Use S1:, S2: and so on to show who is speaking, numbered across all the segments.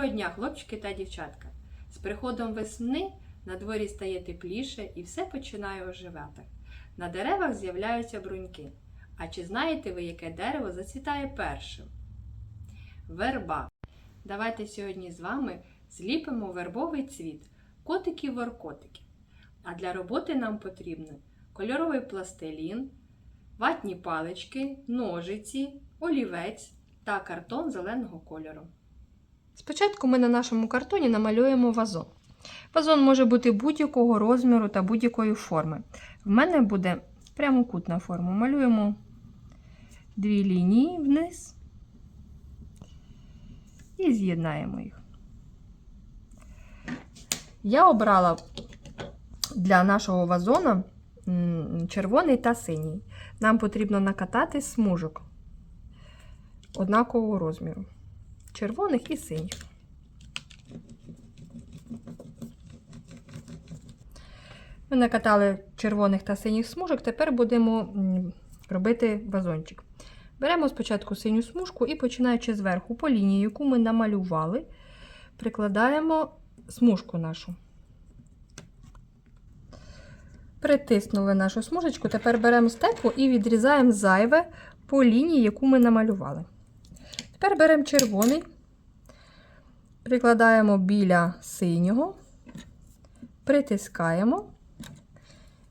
S1: Доброго дня, хлопчики та дівчатка! З приходом весни на дворі стає тепліше і все починає оживати. На деревах з'являються бруньки. А чи знаєте ви, яке дерево зацвітає першим? Верба. Давайте сьогодні з вами зліпимо вербовий цвіт котиків-воркотиків. А для роботи нам потрібно кольоровий пластилін, ватні палички, ножиці, олівець та картон зеленого кольору. Спочатку ми на нашому картоні намалюємо вазон. Вазон може бути будь-якого розміру та будь-якої форми. В мене буде прямокутна форма. Малюємо дві лінії вниз і з'єднаємо їх. Я обрала для нашого вазона червоний та синій. Нам потрібно накатати смужок однакового розміру червоних і синіх. Ми накатали червоних та синіх смужок, тепер будемо робити вазончик. Беремо спочатку синю смужку і починаючи зверху по лінії, яку ми намалювали, прикладаємо смужку нашу. Притиснули нашу смужечку, тепер беремо стеку і відрізаємо зайве по лінії, яку ми намалювали. Тепер беремо червоний, прикладаємо біля синього, притискаємо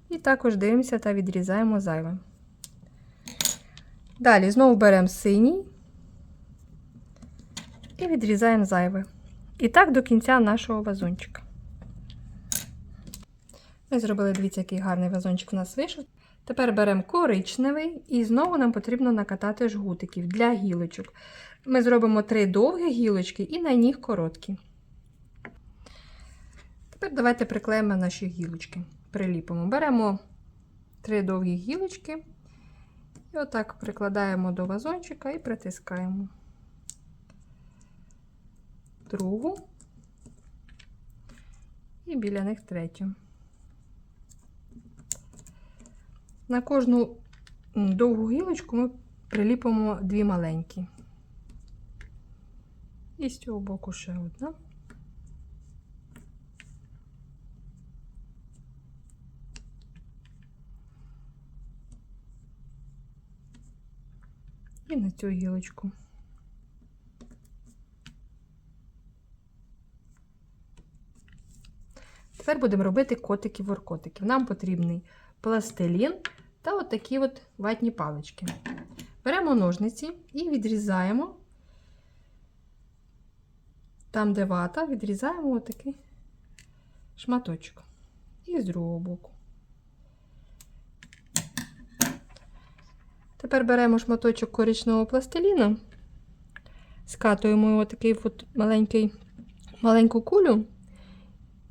S1: і також дивимося та відрізаємо зайве. Далі знову беремо синій і відрізаємо зайве. І так до кінця нашого вазончика. Ми зробили, дивіться, який гарний вазончик у нас вийшов. Тепер беремо коричневий і знову нам потрібно накатати жгутиків для гілочок. Ми зробимо три довгі гілочки і на них короткі. Тепер давайте приклеїмо наші гілочки. Приліпимо. Беремо три довгі гілочки і отак прикладаємо до вазончика і притискаємо. Другу і біля них третю. На кожну довгу гілочку ми приліпимо дві маленькі. І з цього боку ще одна. І на цю гілочку. Тепер будемо робити котиків-воркотиків. Нам потрібний пластилін та от такі от ватні палички. Беремо ножниці і відрізаємо там, де вата, відрізаємо отакий шматочок. І з другого боку. Тепер беремо шматочок коричневого пластиліна, скатуємо його такий от маленький, маленьку кулю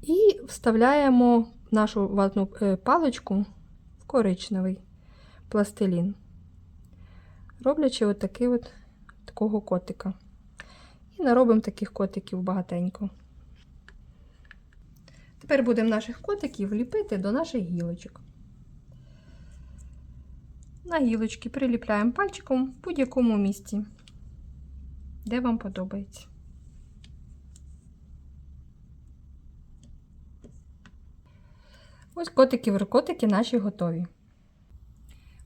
S1: і вставляємо нашу ватну е, паличку коричневий пластилін, роблячи от от такого котика. І наробимо таких котиків багатенько. Тепер будемо наших котиків ліпити до наших гілочок. На гілочки приліпляємо пальчиком в будь-якому місці, де вам подобається. Ось котики-веркотики наші готові.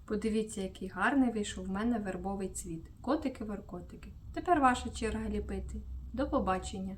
S1: Подивіться, який гарний вийшов в мене вербовий цвіт. Котики-веркотики. Тепер ваша черга ліпити. До побачення!